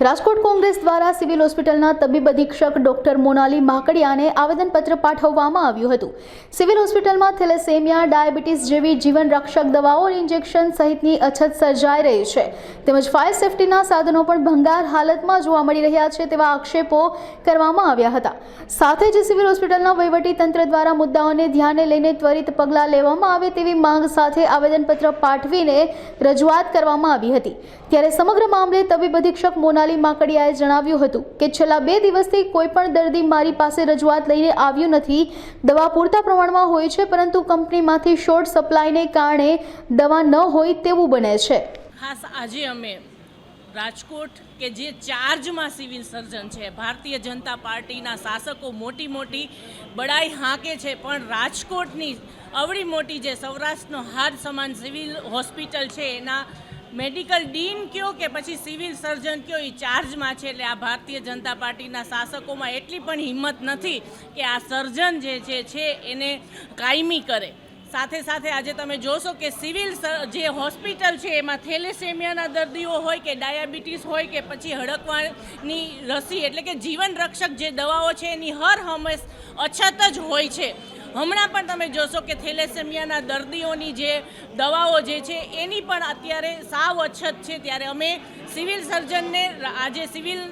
રાજકોટ કોંગ્રેસ દ્વારા સિવિલ હોસ્પિટલના તબીબ અધિક્ષક ડોક્ટર મોનાલી માકડિયાને આવેદનપત્ર પાઠવવામાં આવ્યું હતું. સિવિલ હોસ્પિટલમાં થેલેસેમિયા, ડાયાબિટીસ જેવી જીવન રક્ષક દવાઓ ઇન્જેક્શન સહિતની અછત સર્જાઈ રહી છે. તેમજ ફાયર સેફટીના સાધનો પણ ભંગાર હાલતમાં જોવા મળી રહ્યા છે તેવા આક્ષેપો કરવામાં આવ્યા હતા. સાથે જ સિવિલ હોસ્પિટલના વહીવટી તંત્ર દ્વારા મુદ્દાઓને ધ્યાને લઈને ત્વરિત પગલાં લેવામાં આવે તેવી માંગ સાથે આવેદનપત્ર પાઠવીને રજૂઆત કરવામાં આવી હતી. ત્યારે સમગ્ર મામલે તબીબ અધિક્ષક મોનાલી માકડિયાએ જણાવ્યું હતું કે છેલ્લા બે દિવસથી કોઈ પણ દર્દી મારી પાસે રજૂઆત લઈને આવ્યું નથી. દવા પૂરતા પ્રમાણમાં હોય છે, પરંતુ કંપનીમાંથી શોર્ટ સપ્લાયને કારણે દવા ન હોય તેવું બને છે. ખાસ આજે અમે રાજકોટ કે જે ચાર્જમાં સિવિલ સર્જન છે, ભારતીય જનતા પાર્ટીના શાસકો મોટી મોટી બડાઈ હાંકે છે, પણ રાજકોટની અવળી મોટી જે સૌરાષ્ટ્રનો હાર સમાન સિવિલ હોસ્પિટલ છે, એના મેડિકલ ડીન કયો કે પછી સિવિલ સર્જન કયો એ ચાર્જમાં છે? એટલે આ ભારતીય જનતા પાર્ટીના શાસકોમાં એટલી પણ હિંમત નથી કે આ સર્જન જે છે છે એને કાયમી કરે. સાથે સાથે આજે તમે જોશો કે સિવિલ જે હોસ્પિટલ છે, એમાં થેલેસેમિયાના દર્દીઓ હોય કે ડાયાબિટીસ હોય કે પછી હડકવાની રસી, એટલે કે જીવન રક્ષક જે દવાઓ છે, એની હર હંમેશ અછત જ હોય છે. હમણાં પણ તમે જોશો કે થેલેસેમિયાના દર્દીઓની જે દવાઓ જે છે, એની પણ અત્યારે સાવ અછત છે. ત્યારે અમે સિવિલ સર્જનને, આજે સિવિલ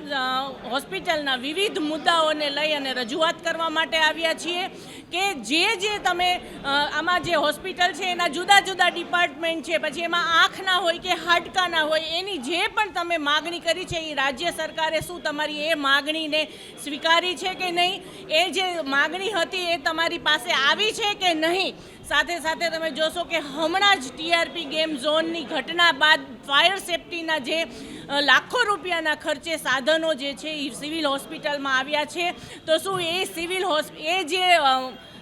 હોસ્પિટલના વિવિધ મુદ્દાઓને લઈ અને રજૂઆત કરવા માટે આવ્યા છીએ. કે જે જે તમે આમાં જે હોસ્પિટલ છે, એના જુદા જુદા ડિપાર્ટમેન્ટ છે, પછી એમાં આંખના હોય કે હાડકાના હોય, એની જે પણ તમે માગણી કરી છે, એ રાજ્ય સરકારે શું તમારી એ માગણીને સ્વીકારી છે કે નહીં? એ જે માગણી હતી એ તમારી પાસે આવી છે કે નહીં? સાથે સાથે તમે જોશો કે હમણાં જ ટીઆરપી ગેમ ઝોનની ઘટના બાદ ફાયર સેફટીના જે લાખો રૂપિયાના ખર્ચે સાધનો જે છે એ સિવિલ હોસ્પિટલમાં આવ્યા છે. તો શું એ સિવિલ હોસ્પ એ જે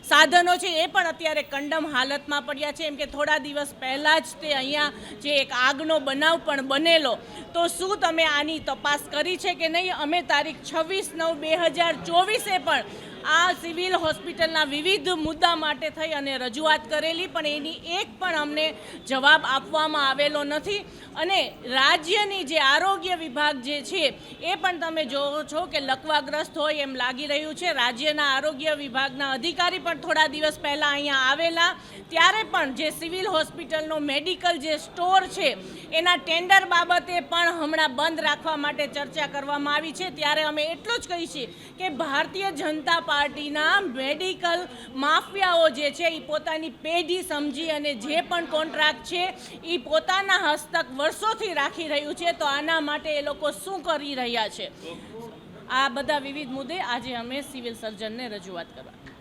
સાધનો છે એ પણ અત્યારે કંડમ હાલતમાં પડ્યા છે. એમ કે થોડા દિવસ પહેલાં જ તે અહીંયા જે એક આગનો બનાવ પણ બનેલો. તો શું તમે આની તપાસ કરી છે કે નહીં? અમે તારીખ છવ્વીસ નવ બે હજાર ચોવીસે પણ આ સિવિલ હોસ્પિટલના વિવિધ મુદ્દા માટે થઈ અને રજૂઆત કરેલી, પણ એની એક પણ અમને જવાબ આપવામાં આવેલો નથી. અને રાજ્યની જે આરોગ્ય વિભાગ જે છે, એ પણ તમે જોવો છો કે લકવાગ્રસ્ત હોય એમ લાગી રહ્યું છે. રાજ્યના આરોગ્ય વિભાગના અધિકારી પણ થોડા દિવસ પહેલાં અહીંયા આવેલા. ત્યારે પણ જે સિવિલ હોસ્પિટલનો મેડિકલ જે સ્ટોર છે, એના ટેન્ડર બાબતે પણ હમણાં બંધ રાખવા માટે ચર્ચા કરવામાં આવી છે. ત્યારે અમે એટલું જ કહીશું કે ભારતીય જનતા પાર્ટીના મેડિકલ માફિયાઓ જે છે, એ પોતાની પેઢી સમજી અને જે પણ કોન્ટ્રાક્ટ છે, એ પોતાના હસ્તક વર્ષોથી રાખી રહ્યું છે, તો આના માટે એ લોકો શું કરી રહ્યા છે? આ બધા વિવિધ મુદ્દે આજે અમે સિવિલ સર્જનને રજૂઆત કરવા.